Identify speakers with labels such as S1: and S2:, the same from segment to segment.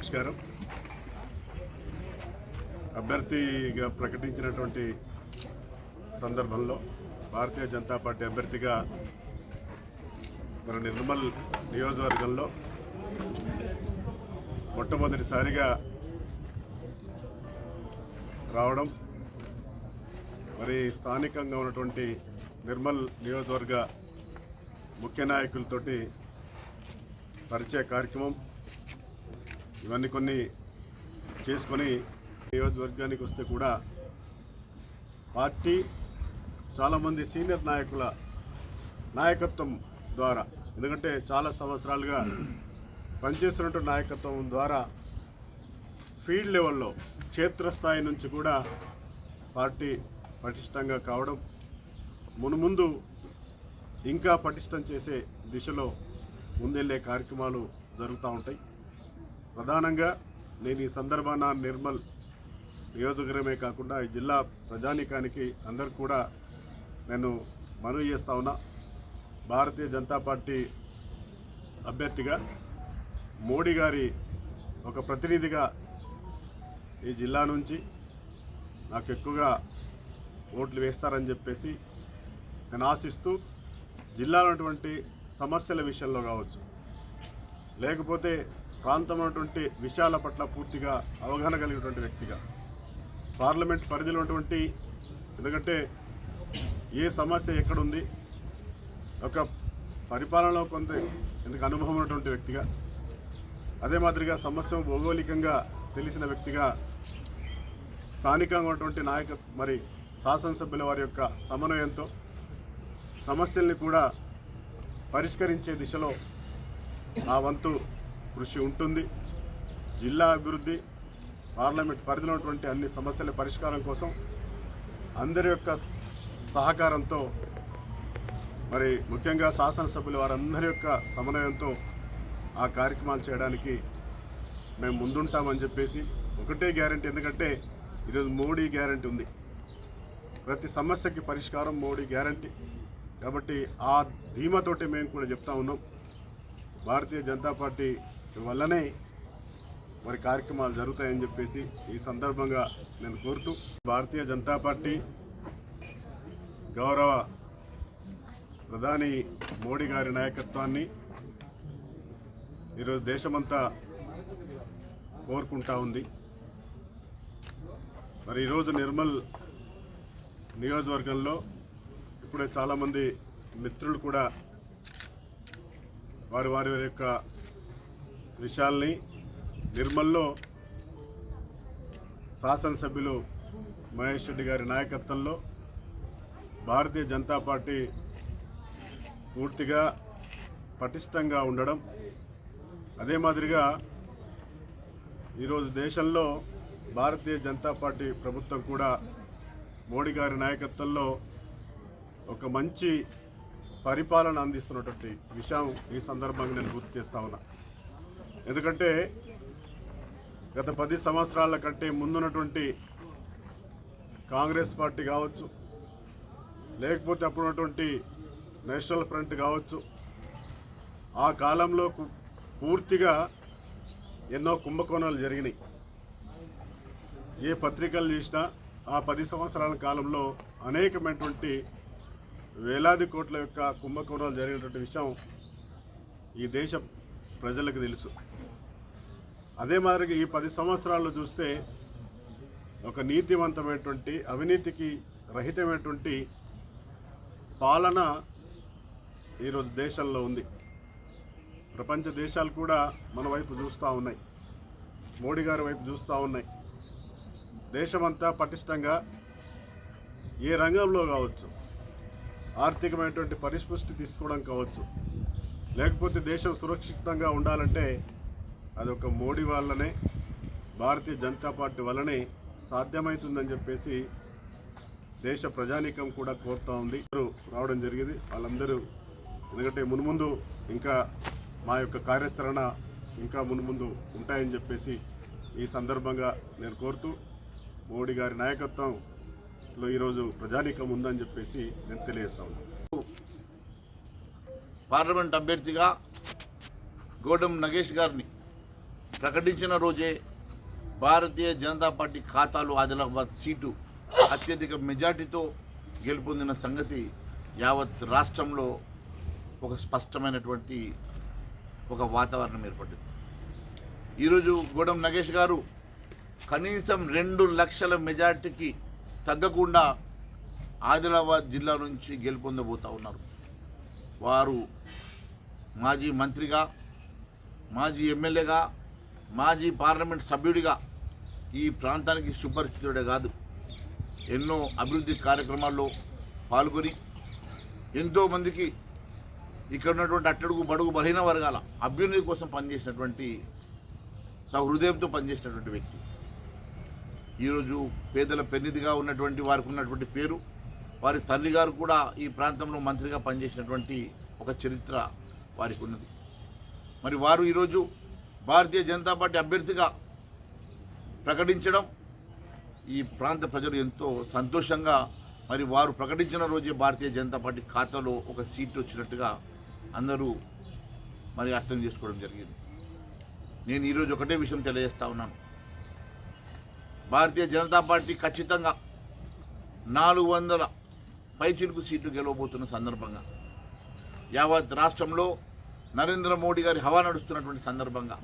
S1: నమస్కారం. అభ్యర్థిగా ప్రకటించినటువంటి సందర్భంలో భారతీయ జనతా పార్టీ అభ్యర్థిగా మన నిర్మల్ నియోజకవర్గంలో మొట్టమొదటిసారిగా రావడం మరి స్థానికంగా ఉన్నటువంటి నిర్మల్ నియోజకవర్గ ముఖ్య నాయకులతోటి పరిచయ కార్యక్రమం ఇవన్నీ కొన్ని చేసుకొని నియోజకవర్గానికి వస్తే కూడా పార్టీ చాలామంది సీనియర్ నాయకుల నాయకత్వం ద్వారా ఎందుకంటే చాలా సంవత్సరాలుగా పనిచేస్తున్నటువంటి నాయకత్వం ద్వారా ఫీల్డ్ లెవెల్లో క్షేత్రస్థాయి నుంచి కూడా పార్టీ పటిష్టంగా కావడం మునుముందు ఇంకా పటిష్టం చేసే దిశలో ముందెళ్ళే కార్యక్రమాలు జరుగుతూ ఉంటాయి. ప్రధానంగా నేను ఈ సందర్భాన నిర్మల్ నియోజకవర్గమే కాకుండా ఈ జిల్లా ప్రజానీకానికి అందరు కూడా నేను మనవి చేస్తా ఉన్నా. భారతీయ జనతా పార్టీ అభ్యర్థిగా మోడీ గారి ఒక ప్రతినిధిగా ఈ జిల్లా నుంచి నాకు ఎక్కువగా ఓట్లు వేస్తారని చెప్పేసి నేను ఆశిస్తూ జిల్లాలో ఉన్నటువంటి సమస్యల విషయంలో కావచ్చు లేకపోతే ప్రాంతమైనటువంటి ఉన్నటువంటి విషయాల పట్ల పూర్తిగా అవగాహన కలిగినటువంటి వ్యక్తిగా. పార్లమెంట్ పరిధిలో ఉన్నటువంటి ఎందుకంటే ఏ సమస్య ఎక్కడుంది ఒక పరిపాలనలో కొంత ఎందుకు అనుభవం ఉన్నటువంటి వ్యక్తిగా అదే మాదిరిగా సమస్య భౌగోళికంగా తెలిసిన వ్యక్తిగా స్థానికంగా ఉన్నటువంటి నాయక మరి శాసనసభ్యుల వారి యొక్క సమన్వయంతో సమస్యల్ని కూడా పరిష్కరించే దిశలో నా వంతు కృషి ఉంటుంది. జిల్లా అభివృద్ధి పార్లమెంట్ పరిధిలో ఉన్నటువంటి అన్ని సమస్యల పరిష్కారం కోసం అందరి యొక్క సహకారంతో మరి ముఖ్యంగా శాసనసభ్యులు వారందరి యొక్క సమన్వయంతో ఆ కార్యక్రమాలు చేయడానికి మేము ముందుంటామని చెప్పేసి ఒకటే గ్యారంటీ. ఎందుకంటే ఈరోజు మోడీ గ్యారంటీ ఉంది. ప్రతి సమస్యకి పరిష్కారం మోడీ గ్యారంటీ. కాబట్టి ఆ ధీమతోటి మేము కూడా చెప్తా ఉన్నాం. భారతీయ జనతా పార్టీ వల్లనే మరి కార్యక్రమాలు జరుగుతాయని చెప్పేసి ఈ సందర్భంగా నేను కోరుతూ భారతీయ జనతా పార్టీ గౌరవ ప్రధాని మోడీ గారి నాయకత్వాన్ని ఈరోజు దేశమంతా కోరుకుంటా ఉంది. మరి ఈరోజు నిర్మల్ నియోజకవర్గంలో ఇప్పుడే చాలామంది మిత్రులు కూడా వారి వారి యొక్క విషయాల్ని నిర్మల్లో శాసనసభ్యులు మహేష్ రెడ్డి గారి నాయకత్వంలో భారతీయ జనతా పార్టీ పూర్తిగా పటిష్టంగా ఉండడం అదే మాదిరిగా ఈరోజు దేశంలో భారతీయ జనతా పార్టీ ప్రభుత్వం కూడా మోడీ గారి నాయకత్వంలో ఒక మంచి పరిపాలన అందిస్తున్నటువంటి విషయం ఈ సందర్భంగా నేను గుర్తు చేస్తా ఉన్నా. ఎందుకంటే గత పది సంవత్సరాల కంటే ముందున్నటువంటి కాంగ్రెస్ పార్టీ కావచ్చు లేకపోతే అప్పుడున్నటువంటి నేషనల్ ఫ్రంట్ కావచ్చు ఆ కాలంలో కు- పూర్తిగా ఎన్నో కుంభకోణాలు జరిగినాయి. ఏ పత్రికలు చూసినా ఆ పది సంవత్సరాల కాలంలో అనేకమైనటువంటి వేలాది కోట్ల యొక్క కుంభకోణాలు జరిగినటువంటి విషయం ఈ దేశ ప్రజలకు తెలుసు. అదే మాదిరిగా ఈ పది సంవత్సరాల్లో చూస్తే ఒక నీతివంతమైనటువంటి అవినీతికి రహితమైనటువంటి పాలన ఈరోజు దేశంలో ఉంది. ప్రపంచ దేశాలు కూడా మన వైపు చూస్తూ ఉన్నాయి. మోడీ గారి వైపు చూస్తూ ఉన్నాయి. దేశమంతా పటిష్టంగా ఏ రంగంలో కావచ్చు ఆర్థికమైనటువంటి పరిస్పృష్టి తీసుకోవడం కావచ్చు లేకపోతే దేశం సురక్షితంగా ఉండాలంటే అదొక మోడీ వల్లనే భారతీయ జనతా పార్టీ వల్లనే సాధ్యమవుతుందని చెప్పేసి దేశ ప్రజానీకం కూడా కోరుతూ ఉంది. రావడం జరిగింది. వాళ్ళందరూ ఎందుకంటే మున్ముందు ఇంకా మా యొక్క కార్యాచరణ ఇంకా మున్ముందు ఉంటాయని చెప్పేసి ఈ సందర్భంగా నేను కోరుతూ మోడీ గారి నాయకత్వంలో ఈరోజు ప్రజానీకం ఉందని చెప్పేసి నేను తెలియజేస్తా ఉన్నాను
S2: పార్లమెంట్ అభ్యర్థిగా గోడం నగేష్ గారిని ప్రకటించిన రోజే భారతీయ జనతా పార్టీ ఖాతాలో ఆదిలాబాద్ సీటు అత్యధిక మెజార్టీతో గెలుపొందిన సంగతి యావత్ రాష్ట్రంలో ఒక స్పష్టమైనటువంటి ఒక వాతావరణం ఏర్పడింది. ఈరోజు గూడెం నగేష్ గారు కనీసం రెండు లక్షల మెజార్టీకి తగ్గకుండా ఆదిలాబాద్ జిల్లా నుంచి గెలుపొందబోతూ ఉన్నారు. వారు మాజీ మంత్రిగా మాజీ ఎమ్మెల్యేగా మాజీ పార్లమెంట్ సభ్యుడిగా ఈ ప్రాంతానికి సుపరిచితుడే కాదు. ఎన్నో అభివృద్ధి కార్యక్రమాల్లో పాల్గొని ఎంతోమందికి ఇక్కడ ఉన్నటువంటి అట్టడుగు బడుగు బలహీన వర్గాల అభ్యున్నతి కోసం పనిచేసినటువంటి సహృదయంతో పనిచేసినటువంటి వ్యక్తి. ఈరోజు పేదల పెన్నిదిగా ఉన్నటువంటి వారికి ఉన్నటువంటి పేరు వారి తల్లి గారు కూడా ఈ ప్రాంతంలో మంత్రిగా పనిచేసినటువంటి ఒక చరిత్ర వారికి ఉన్నది. మరి వారు ఈరోజు భారతీయ జనతా పార్టీ అభ్యర్థిగా ప్రకటించడం ఈ ప్రాంత ప్రజలు ఎంతో సంతోషంగా మరి వారు ప్రకటించిన రోజే భారతీయ జనతా పార్టీ ఖాతాలో ఒక సీట్ వచ్చినట్టుగా అందరూ మరి అర్థం చేసుకోవడం జరిగింది. నేను ఈరోజు ఒకటే విషయం తెలియజేస్తా ఉన్నాను. భారతీయ జనతా పార్టీ ఖచ్చితంగా నాలుగు వందల పైచిలుకు సీట్లు గెలవబోతున్న సందర్భంగా యావత్ రాష్ట్రంలో నరేంద్ర మోడీ గారి హవా నడుస్తున్నటువంటి సందర్భంగా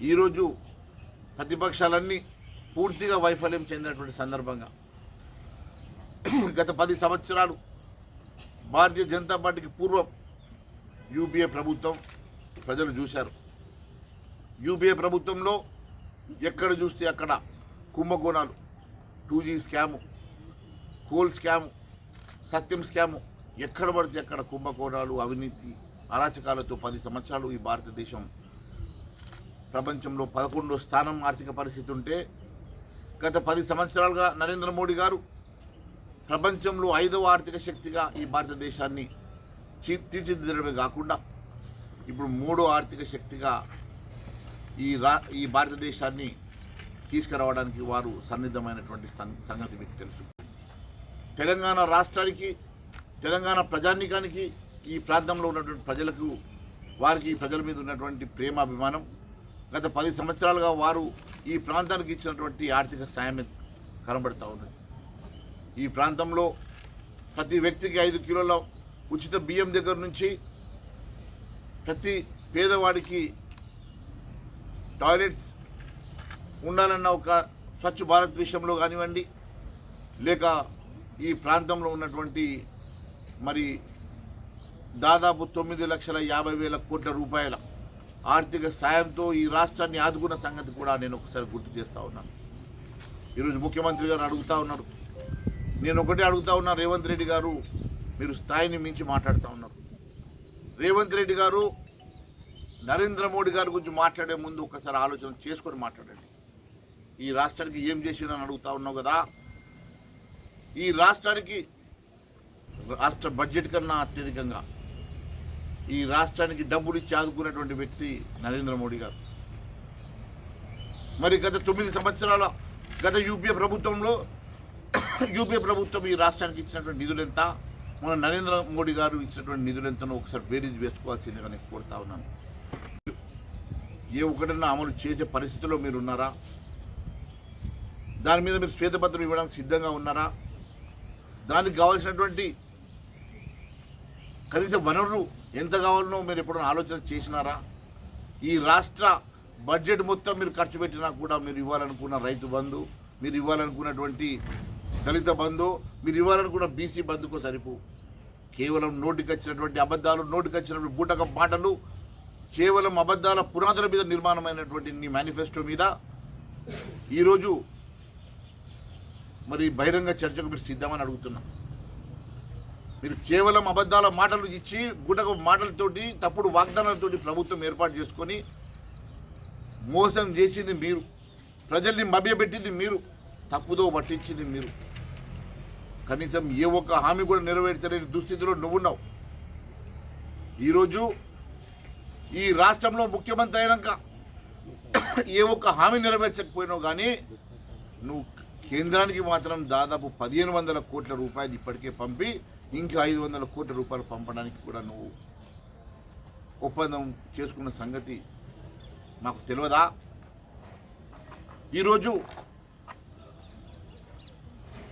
S2: ఈరోజు ప్రతిపక్షాలన్నీ పూర్తిగా వైఫల్యం చెందినటువంటి సందర్భంగా గత పది సంవత్సరాలు భారతీయ జనతా పార్టీకి పూర్వం యూపీఏ ప్రభుత్వం ప్రజలు చూశారు. యూపీఏ ప్రభుత్వంలో ఎక్కడ చూస్తే అక్కడ కుంభకోణాలు two G scam coal scam Satyam scam ఎక్కడ పడితే అక్కడ కుంభకోణాలు అవినీతి అరాచకాలతో పది సంవత్సరాలు ఈ భారతదేశం ప్రపంచంలో పదకొండో స్థానం ఆర్థిక పరిస్థితి ఉంటే గత పది సంవత్సరాలుగా నరేంద్ర మోడీ గారు ప్రపంచంలో ఐదవ ఆర్థిక శక్తిగా ఈ భారతదేశాన్ని చీ- తీర్చిదిద్దడమే కాకుండా ఇప్పుడు మూడో ఆర్థిక శక్తిగా ఈ రా ఈ భారతదేశాన్ని తీసుకురావడానికి వారు సన్నిద్ధమైనటువంటి సం- సంగతి మీకు తెలుసు. తెలంగాణ రాష్ట్రానికి తెలంగాణ ప్రజానీకానికి ఈ ప్రాంతంలో ఉన్నటువంటి ప్రజలకు వారికి ప్రజల మీద ఉన్నటువంటి ప్రేమ అభిమానం గత పది సంవత్సరాలుగా వారు ఈ ప్రాంతానికి ఇచ్చినటువంటి ఆర్థిక సాయం కనబడుతూ ఉన్నది. ఈ ప్రాంతంలో ప్రతి వ్యక్తికి ఐదు కిలోల ఉచిత బియ్యం దగ్గర నుంచి ప్రతి పేదవాడికి టాయిలెట్స్ ఉండాలన్న ఒక స్వచ్ఛ భారత్ విషయంలో కానివ్వండి లేక ఈ ప్రాంతంలో ఉన్నటువంటి మరి దాదాపు తొమ్మిది లక్షల యాభై వేల కోట్ల రూపాయల ఆర్థిక సాయంతో ఈ రాష్ట్రాన్ని ఆదుకున్న సంగతి కూడా నేను ఒకసారి గుర్తు చేస్తూ ఉన్నాను. ఈరోజు ముఖ్యమంత్రి గారు అడుగుతా ఉన్నారు. నేను ఒకటే అడుగుతా ఉన్నా రేవంత్ రెడ్డి గారు మీరు స్థాయిని మించి మాట్లాడుతూ ఉన్నారు. రేవంత్ రెడ్డి గారు నరేంద్ర మోడీ గారి గురించి మాట్లాడే ముందు ఒకసారి ఆలోచన చేసుకొని మాట్లాడండి. ఈ రాష్ట్రానికి ఏం చేసిందని అడుగుతా ఉన్నావు కదా? ఈ రాష్ట్రానికి రాష్ట్ర బడ్జెట్ కన్నా అత్యధికంగా ఈ రాష్ట్రానికి డబ్బులు ఇచ్చి ఆదుకున్నటువంటి వ్యక్తి నరేంద్ర మోడీ గారు. మరి గత తొమ్మిది సంవత్సరాల గత యూపీఏ ప్రభుత్వంలో యూపీఏ ప్రభుత్వం ఈ రాష్ట్రానికి ఇచ్చినటువంటి నిధులు ఎంత మన నరేంద్ర మోడీ గారు ఇచ్చినటువంటి నిధులు ఎంతనో ఒకసారి బేరీజ్ వేసుకోవాల్సిందిగా నేను కోరుతా ఉన్నాను. ఏ ఒకటన్నా అమలు చేసే పరిస్థితిలో మీరు ఉన్నారా దాని మీద మీరు శ్వేతపత్రం ఇవ్వడానికి సిద్ధంగా ఉన్నారా? దానికి కావాల్సినటువంటి కనీస వనరులు ఎంత కావాలనో మీరు ఎప్పుడైనా ఆలోచన చేసినారా? ఈ రాష్ట్ర బడ్జెట్ మొత్తం మీరు ఖర్చు పెట్టినా కూడా మీరు ఇవ్వాలనుకున్న రైతు బంధు మీరు ఇవ్వాలనుకున్నటువంటి దళిత బంధు మీరు ఇవ్వాలనుకున్న బీసీ బంధుకు సరిపో కేవలం నోటికి వచ్చినటువంటి అబద్ధాలు నోటికి వచ్చినటువంటి బూటకం మాటలు కేవలం అబద్ధాల పునాదుల మీద నిర్మాణమైనటువంటి నీ మేనిఫెస్టో మీద ఈరోజు మరి బహిరంగ చర్చకు మీరు సిద్ధమని అడుగుతున్నాను మీరు కేవలం అబద్ధాల మాటలు ఇచ్చి గుటక మాటలతోటి తప్పుడు వాగ్దానాలతోటి ప్రభుత్వం ఏర్పాటు చేసుకొని మోసం చేసింది మీరు. ప్రజల్ని మభ్యపెట్టింది మీరు. తప్పుదో పట్టించింది మీరు. కనీసం ఏ ఒక్క హామీ కూడా నెరవేర్చలేని దుస్థితిలో నువ్వున్నావు. ఈరోజు ఈ రాష్ట్రంలో ముఖ్యమంత్రి అయినాక ఏ ఒక్క హామీ నెరవేర్చకపోయినావు కానీ నువ్వు కేంద్రానికి మాత్రం దాదాపు పదిహేను వందల కోట్ల రూపాయలు ఇప్పటికే పంపి ఇంకా ఐదు వందల కోట్ల రూపాయలు పంపడానికి కూడా నువ్వు ఒప్పందం చేసుకున్న సంగతి మాకు తెలియదా? ఈరోజు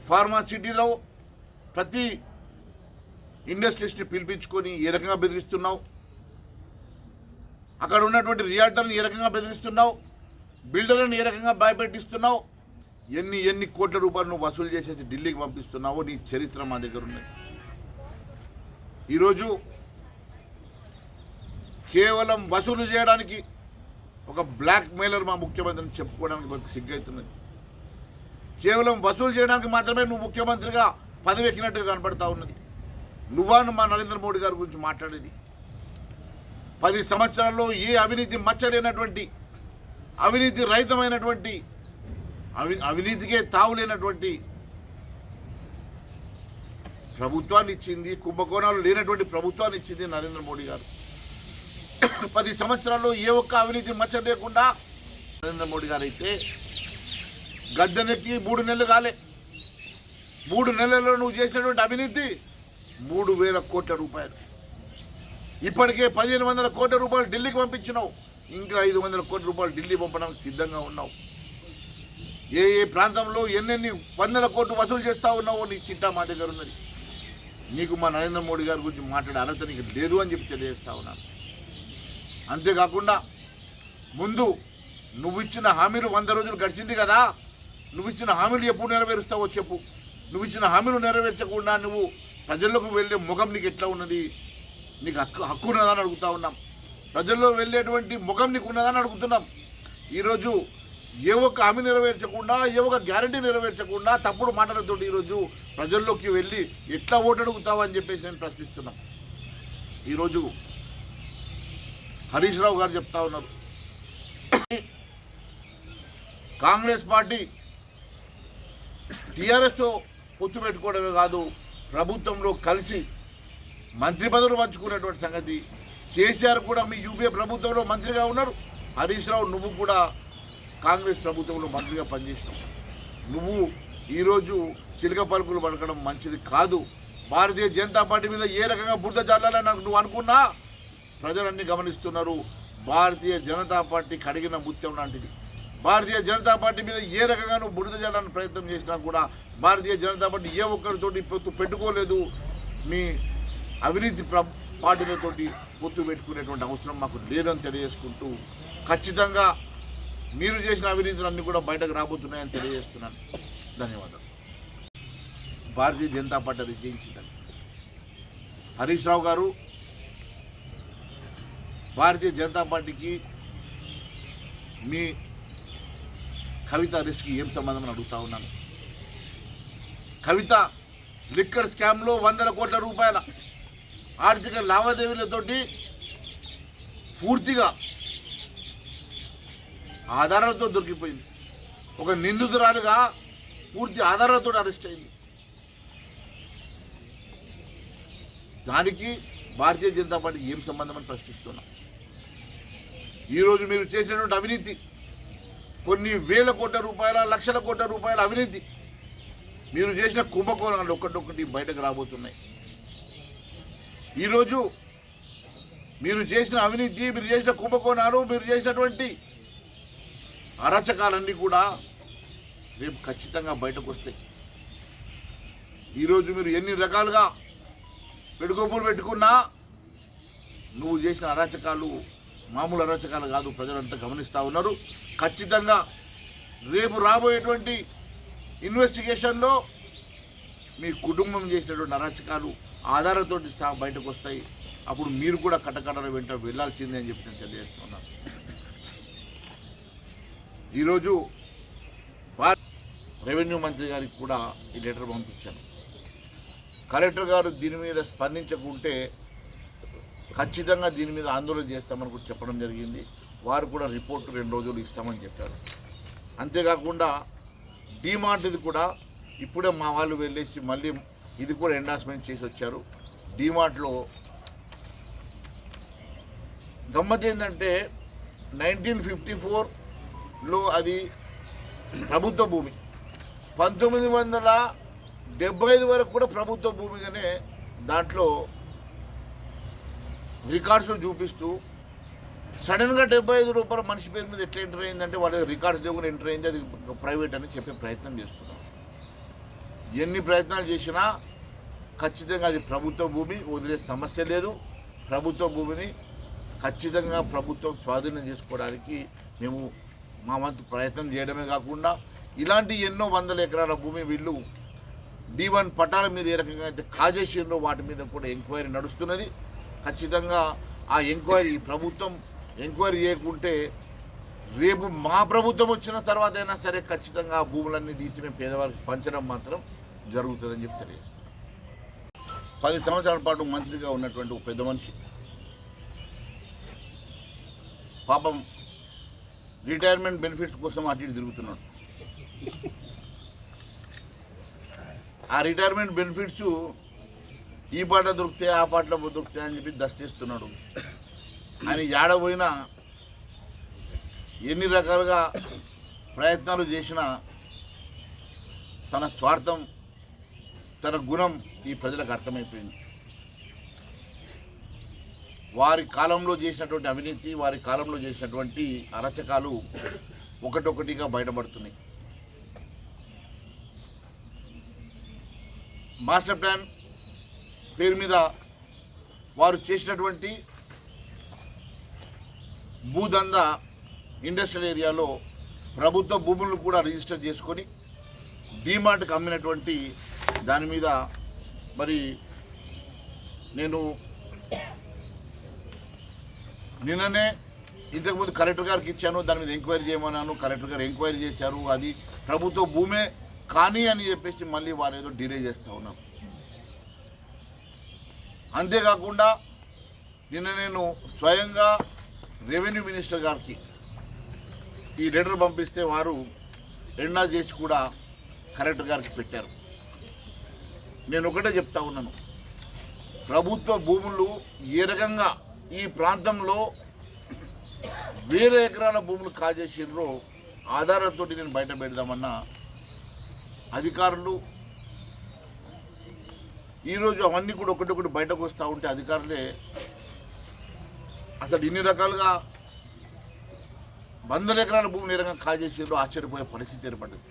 S2: ఫార్మా సిటీలో ప్రతి ఇండస్ట్రీస్ని పిలిపించుకొని ఏ రకంగా బెదిరిస్తున్నావు? అక్కడ ఉన్నటువంటి రియాల్టర్ని ఏ రకంగా బెదిరిస్తున్నావు? బిల్డర్లను ఏ రకంగా భయపెట్టిస్తున్నావు? ఎన్ని ఎన్ని కోట్ల రూపాయలు నువ్వు వసూలు చేసేసి ఢిల్లీకి పంపిస్తున్నావో నీ చరిత్ర మా దగ్గర ఉన్నది. ఈరోజు కేవలం వసూలు చేయడానికి ఒక బ్లాక్ మెయిలర్ మా ముఖ్యమంత్రిని చెప్పుకోవడానికి కొంత సిగ్గవుతున్నది కేవలం వసూలు చేయడానికి మాత్రమే నువ్వు ముఖ్యమంత్రిగా పదవి ఎక్కినట్టుగా కనపడతా ఉన్నది. నువ్వాను మా నరేంద్ర మోడీ గారి గురించి మాట్లాడేది. పది సంవత్సరాల్లో ఏ అవినీతి మచ్చలేనటువంటి అవినీతి రహితమైనటువంటి అవి అవినీతికే తావులేనటువంటి ప్రభుత్వాన్ని ఇచ్చింది కుంభకోణాలు లేనటువంటి ప్రభుత్వాన్ని ఇచ్చింది నరేంద్ర మోడీ గారు. పది సంవత్సరాల్లో ఏ ఒక్క అవినీతి మచ్చ లేకుండా నరేంద్ర మోడీ గారు అయితే గద్దెనెక్కి మూడు నెలలు కాలే. మూడు నెలల్లో నువ్వు చేసినటువంటి అవినీతి మూడు వేల కోట్ల రూపాయలు. ఇప్పటికే పదిహేను వందల కోట్ల రూపాయలు ఢిల్లీకి పంపించినావు. ఇంకా ఐదు వందల కోట్ల రూపాయలు ఢిల్లీ పంపడానికి సిద్ధంగా ఉన్నావు. ఏ ఏ ప్రాంతంలో ఎన్నెన్ని వందల కోట్లు వసూలు చేస్తా ఉన్నావో నీ చిట్టా మా దగ్గర ఉన్నది. నీకు మా నరేంద్ర మోడీ గారి గురించి మాట్లాడే అర్హత నీకు లేదు అని చెప్పి తెలియజేస్తా ఉన్నాను. అంతేకాకుండా ముందు నువ్వు ఇచ్చిన హామీలు వంద రోజులు గడిచింది కదా నువ్వు ఇచ్చిన హామీలు ఎప్పుడు నెరవేరుస్తావో చెప్పు. నువ్వు ఇచ్చిన హామీలు నెరవేర్చకుండా నువ్వు ప్రజల్లోకి వెళ్ళే ముఖం నీకు ఎట్లా ఉన్నది? నీకు హక్కు హక్కు ఉన్నదని అడుగుతా ఉన్నాం. ప్రజల్లో వెళ్ళేటువంటి ముఖం నీకు ఉన్నదా అని అడుగుతున్నాం. ఈరోజు ఏ ఒక్క హామీ నెరవేర్చకుండా ఏ ఒక్క గ్యారంటీ నెరవేర్చకుండా తప్పుడు మాటలతోటి ఈరోజు ప్రజల్లోకి వెళ్ళి ఎట్లా ఓటు అడుగుతావని చెప్పేసి నేను ప్రశ్నిస్తున్నాం. ఈరోజు హరీష్ రావు గారు చెప్తా ఉన్నారు. కాంగ్రెస్ పార్టీ టీఆర్ఎస్తో పొత్తు పెట్టుకోవడమే కాదు ప్రభుత్వంలో కలిసి మంత్రి పదవులు పంచుకునేటువంటి సంగతి. కేసీఆర్ కూడా మీ యూపీఏ ప్రభుత్వంలో మంత్రిగా ఉన్నారు. హరీష్ రావు నువ్వు కూడా కాంగ్రెస్ ప్రభుత్వంలో మంత్రిగా పనిచేసినావు నువ్వు ఈరోజు చిలక పలుకులు పడకడం మంచిది కాదు. భారతీయ జనతా పార్టీ మీద ఏ రకంగా బురద చల్లాలని నాకు నువ్వు అనుకున్నా? ప్రజలన్నీ గమనిస్తున్నారు భారతీయ జనతా పార్టీ కడిగిన ముత్యం లాంటిది. భారతీయ జనతా పార్టీ మీద ఏ రకంగా నువ్వు బురద చల్లని ప్రయత్నం చేసినా కూడా భారతీయ జనతా పార్టీ ఏ ఒక్కరితోటి పొత్తు పెట్టుకోలేదు. మీ అవినీతి ప్ర పార్టీలతోటి పొత్తు పెట్టుకునేటువంటి అవసరం మాకు లేదని తెలియజేసుకుంటూ ఖచ్చితంగా మీరు చేసిన అవినీతులన్నీ కూడా బయటకు రాబోతున్నాయని తెలియజేస్తున్నాను. ధన్యవాదాలు. భారతీయ జనతా పార్టీ అది జయించిందని హరీష్ రావు గారు భారతీయ జనతా పార్టీకి మీ కవిత అరెస్ట్కి ఏం సంబంధం అని అడుగుతా ఉన్నాను. కవిత లిక్కర్ స్కామ్లో వందల కోట్ల రూపాయల ఆర్థిక లావాదేవీలతోటి పూర్తిగా ఆధారాలతో దొరికిపోయింది. ఒక నిందితురాలుగా పూర్తి ఆధారాలతో అరెస్ట్ అయింది. దానికి భారతీయ జనతా పార్టీకి ఏం సంబంధం అని ప్రశ్నిస్తున్నాం. ఈరోజు మీరు చేసినటువంటి అవినీతి కొన్ని వేల కోట్ల రూపాయల లక్షల కోట్ల రూపాయల అవినీతి మీరు చేసిన కుంభకోణాలు ఒక్కటొక్కటి బయటకు రాబోతున్నాయి. ఈరోజు మీరు చేసిన అవినీతి మీరు చేసిన కుంభకోణాలు మీరు చేసినటువంటి అరచకాలన్నీ కూడా రేపు ఖచ్చితంగా బయటకు వస్తాయి. ఈరోజు మీరు ఎన్ని రకాలుగా పెడుకోపులు పెట్టుకున్నా నువ్వు చేసిన అరాచకాలు మామూలు అరాచకాలు కాదు ప్రజలంతా గమనిస్తూ ఉన్నారు. ఖచ్చితంగా రేపు రాబోయేటువంటి ఇన్వెస్టిగేషన్లో మీ కుటుంబం చేసినటువంటి అరాచకాలు ఆధారంతో సహా బయటకు వస్తాయి. అప్పుడు మీరు కూడా కటకటల వెంట వెళ్ళాల్సిందే అని చెప్పి నేను తెలియజేస్తున్నాను. ఈరోజు రెవెన్యూ మంత్రి గారికి కూడా ఈ లెటర్ పంపించాను. కలెక్టర్ గారు దీని మీద స్పందించకుంటే ఖచ్చితంగా దీని మీద ఆందోళన చేస్తామని కూడా చెప్పడం జరిగింది. వారు కూడా రిపోర్ట్ రెండు రోజులు ఇస్తామని చెప్పారు. అంతేకాకుండా డిమార్ట్ది కూడా ఇప్పుడే మా వాళ్ళు వెళ్ళేసి మళ్ళీ ఇది కూడా ఎండార్స్మెంట్ చేసి వచ్చారు. డీమార్ట్లో గమ్మత్ ఏంటంటే నైన్టీన్ ఫిఫ్టీ ఫోర్ లో అది ప్రభుత్వ భూమి. పంతొమ్మిది వందల డెబ్బై ఐదు వరకు కూడా ప్రభుత్వ భూమిగానే దాంట్లో రికార్డ్స్ చూపిస్తూ సడన్గా డెబ్బై ఐదు రూపాయల మనిషి పేరు మీద ఎట్లా ఎంటర్ అయిందంటే వాళ్ళ రికార్డ్స్ లేకుండా ఎంటర్ అయింది అది ప్రైవేట్ అని చెప్పే ప్రయత్నం చేస్తున్నాం. ఎన్ని ప్రయత్నాలు చేసినా ఖచ్చితంగా అది ప్రభుత్వ భూమి వదిలే సమస్య లేదు. ప్రభుత్వ భూమిని ఖచ్చితంగా ప్రభుత్వం స్వాధీనం చేసుకోవడానికి మేము మా వంతు ప్రయత్నం చేయడమే కాకుండా ఇలాంటి ఎన్నో వందల ఎకరాల భూమి వీళ్ళు డి వన్ పట్టాల మీద ఏ రకంగా అయితే కాజేషన్లో వాటి మీద కూడా ఎంక్వైరీ నడుస్తున్నది. ఖచ్చితంగా ఆ ఎంక్వైరీ ప్రభుత్వం ఎంక్వైరీ చేయకుంటే రేపు మా ప్రభుత్వం వచ్చిన తర్వాత అయినా సరే ఖచ్చితంగా ఆ భూములన్నీ తీసి మేము పేదవారికి పంచడం మాత్రం జరుగుతుందని చెప్పి తెలియజేస్తున్నాం. పది సంవత్సరాల పాటు మంత్రిగా ఉన్నటువంటి ఒక పెద్ద మనిషి. పాపం రిటైర్మెంట్ బెనిఫిట్స్ కోసం అటు ఇటు తిరుగుతున్నాడు. ఆ రిటైర్మెంట్ బెనిఫిట్స్ ఈ పాట దొరికితే ఆ పాటలో దొరికితే అని చెప్పి దస్తేస్తున్నాడు. ఆయన ఏడబోయినా ఎన్ని రకాలుగా ప్రయత్నాలు చేసినా తన స్వార్థం తన గుణం ఈ ప్రజలకు అర్థమైపోయింది. వారి కాలంలో చేసినటువంటి అవినీతి వారి కాలంలో చేసినటువంటి అరచకాలు ఒకటొకటిగా బయటపడుతున్నాయి. మాస్టర్ ప్లాన్ పేరు మీద వారు చేసినటువంటి భూదంద ఇండస్ట్రియల్ ఏరియాలో ప్రభుత్వ భూములను కూడా రిజిస్టర్ చేసుకొని డీమార్ట్కి అమ్మినటువంటి దాని మీద మరి నేను నిన్ననే ఇంతకుముందు కలెక్టర్ గారికి ఇచ్చాను దాని మీద ఎంక్వైరీ చేయమన్నాను కలెక్టర్ గారు ఎంక్వైరీ చేశారు అది ప్రభుత్వ భూమే కానీ అని చెప్పేసి మళ్ళీ వారు ఏదో డిలే చేస్తూ ఉన్నాను అంతేకాకుండా నిన్న నేను స్వయంగా రెవెన్యూ మినిస్టర్ గారికి ఈ లెటర్ పంపిస్తే వారు ఎండా చేసి కూడా కలెక్టర్ గారికి పెట్టారు. నేను ఒకటే చెప్తా ఉన్నాను. ప్రభుత్వ భూములు ఏ రకంగా ఈ ప్రాంతంలో వేరే ఎకరాల భూములు కాజేసిండ్రు ఆధారంతో నేను బయట పెడదామన్నా అధికారులు ఈరోజు అవన్నీ కూడా ఒకటొకటి బయటకు వస్తూ ఉంటే అధికారులే అసలు ఇన్ని రకాలుగా వందల ఎకరాల భూమిని నేరంగా రకంగా ఆశ్చర్యపోయే పరిస్థితి ఏర్పడింది.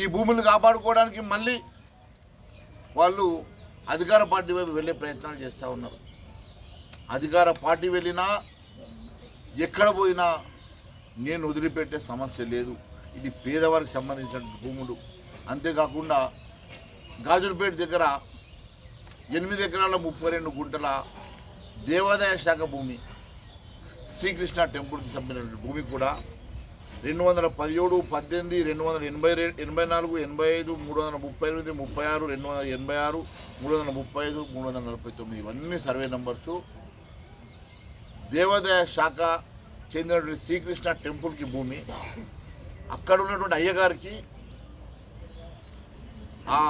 S2: ఈ భూములు కాపాడుకోవడానికి మళ్ళీ వాళ్ళు అధికార పార్టీ వైపు వెళ్ళే ప్రయత్నాలు చేస్తూ ఉన్నారు. అధికార పార్టీ వెళ్ళినా ఎక్కడ పోయినా నేను వదిలిపెట్టే సమస్య లేదు. ఇది పేదవారికి సంబంధించిన భూములు. అంతేకాకుండా గాజులపేట దగ్గర ఎనిమిది ఎకరాల ముప్పై రెండు గుంటల దేవాదాయ శాఖ భూమి శ్రీకృష్ణ టెంపుల్కి సంబంధించిన భూమి కూడా రెండు వందల పదిహేడు పద్దెనిమిది రెండు వందల ఎనభై రెండు ఎనభై నాలుగు ఎనభై ఐదు మూడు వందల ముప్పై ఎనిమిది ముప్పై ఆరు రెండు వందల ఎనభై ఆరు మూడు వందల ముప్పై ఐదు మూడు వందల నలభై తొమ్మిది. ఇవన్నీ సర్వే నెంబర్సు. దేవాదాయ శాఖ చెందినటువంటి శ్రీకృష్ణ టెంపుల్కి భూమి. అక్కడ ఉన్నటువంటి అయ్యగారికి ఆ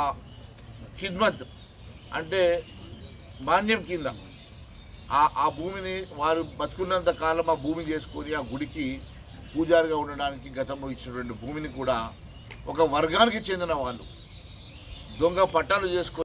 S2: ఖిద్మత్ అంటే మాన్యం కింద. ఆ భూమిని వారు బతుకున్నంత కాలం ఆ భూమి చేసుకొని ఆ గుడికి పూజారిగా ఉండడానికి గతంలో ఇచ్చినటువంటి భూమిని కూడా ఒక వర్గానికి చెందిన వాళ్ళు. దొంగ పట్టాలు చేసుకొని